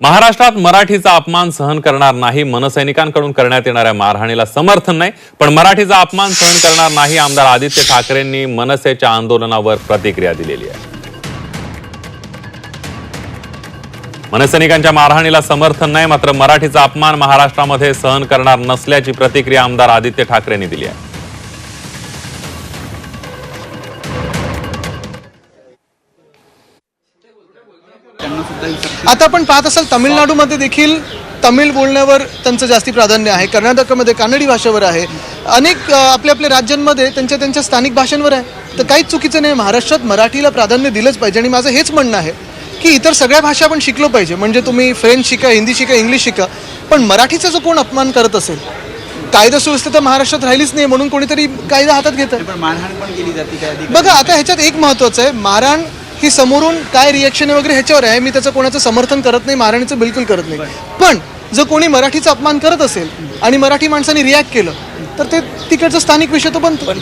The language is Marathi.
महाराष्ट्रात मराठीचा अपमान सहन करणार नाही मनसैनिकांकडून करण्यात येणाऱ्या मारहाणीला समर्थन नाही पण मराठीचा अपमान सहन करणार नाही आमदार आदित्य ठाकरेंनी मनसेच्या आंदोलनावर प्रतिक्रिया दिलेली आहे. मनसैनिकांच्या मारहाणीला समर्थन नाही मात्र मराठीचा अपमान महाराष्ट्रामध्ये सहन करणार नसल्याची प्रतिक्रिया आमदार आदित्य ठाकरेंनी दिली आहे. आता आपण पाहत असाल तामिळनाडूमध्ये देखील तमिळ बोलण्यावर त्यांचं जास्ती प्राधान्य आहे. कर्नाटकामध्ये कानडी भाषेवर आहे. अनेक आपल्या आपल्या राज्यांमध्ये त्यांच्या त्यांच्या स्थानिक भाषांवर आहे. तर काहीच चुकीचं नाही. महाराष्ट्रात मराठीला प्राधान्य दिलंच पाहिजे. आणि माझं हेच म्हणणं आहे की इतर सगळ्या भाषा आपण शिकलो पाहिजे. म्हणजे तुम्ही फ्रेंच शिका हिंदी शिका इंग्लिश शिका. पण मराठीचा जो कोण अपमान करत असेल कायदा सुव्यवस्था तर महाराष्ट्रात राहिलीच नाही. म्हणून कोणीतरी कायदा हातात घेतं पण मारहाण पण केली जाते काय अधिक बघा आता ह्याच्यात एक महत्वाचं आहे. मारहाण ही समोरून काय रिएक्शन आहे वगैरे ह्याच्यावर आहे. मी त्याचं कोणाचं समर्थन करत नाही मारहाणीचं बिलकुल करत नाही. पण जर कोणी मराठीचा अपमान करत असेल आणि मराठी माणसाने रिॲक्ट केलं तर ते तिकडचा स्थानिक विषय तो बनतो